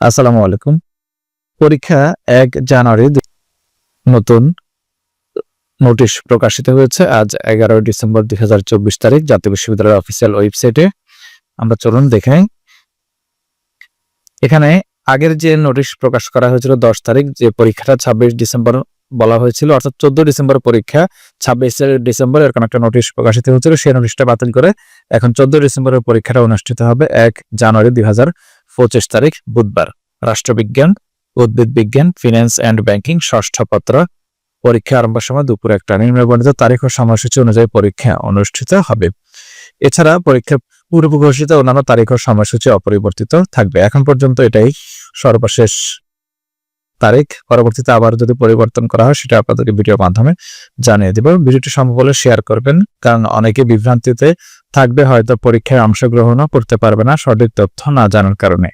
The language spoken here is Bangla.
আসসালামু আলাইকুম। পরীক্ষা এক জানুয়ারি নতুন নোটিশ প্রকাশিত হয়েছে। আজ এগারোই ডিসেম্বর দুই হাজার চব্বিশ তারিখ, জাতীয় বিশ্ববিদ্যালয়ের অফিসিয়াল ওয়েবসাইটে আমরা চলুন দেখে এখানে আগের যে নোটিশ প্রকাশ করা হয়েছিল দশ তারিখ, যে পরীক্ষাটা ছাব্বিশ ডিসেম্বর বলা হয়েছিল, অর্থাৎ চোদ্দ ডিসেম্বর পরীক্ষা ছাব্বিশ ডিসেম্বর এরকম একটা নোটিশ প্রকাশিত হয়েছিল, সেই নোটিশটা বাতিল করে এখন চোদ্দ ডিসেম্বরের পরীক্ষাটা অনুষ্ঠিত হবে এক জানুয়ারি দুই হাজার পঁচিশ তারিখ, বুধবার। রাষ্ট্রবিজ্ঞান, উদ্ভিদ বিজ্ঞান ফিন্যান্স অ্যান্ড ব্যাংকিং ষষ্ঠ পত্র। পরীক্ষা আরম্ভের সময় দুপুর একটা। নিম্নবর্ণিত তারিখ ও সময়সূচি অনুযায়ী পরীক্ষা অনুষ্ঠিত হবে। এছাড়া পরীক্ষা পূর্ব ঘোষিত অন্যান্য তারিখ ও সময়সূচি অপরিবর্তিত থাকবে। এখন পর্যন্ত এটাই সর্বশেষ তারিখ। পরবর্তীতে আবার যদি পরিবর্তন করা হয়, সেটা আপনাদেরকে ভিডিওর মাধ্যমে জানিয়ে দিব। ভিডিওটি সম্ভব হলে শেয়ার করবেন, কারণ অনেকে বিভ্রান্তিতে থাকবে হয়তো পরীক্ষায় অংশগ্রহণও করতে পারবে না সঠিক তথ্য না জানার কারণে।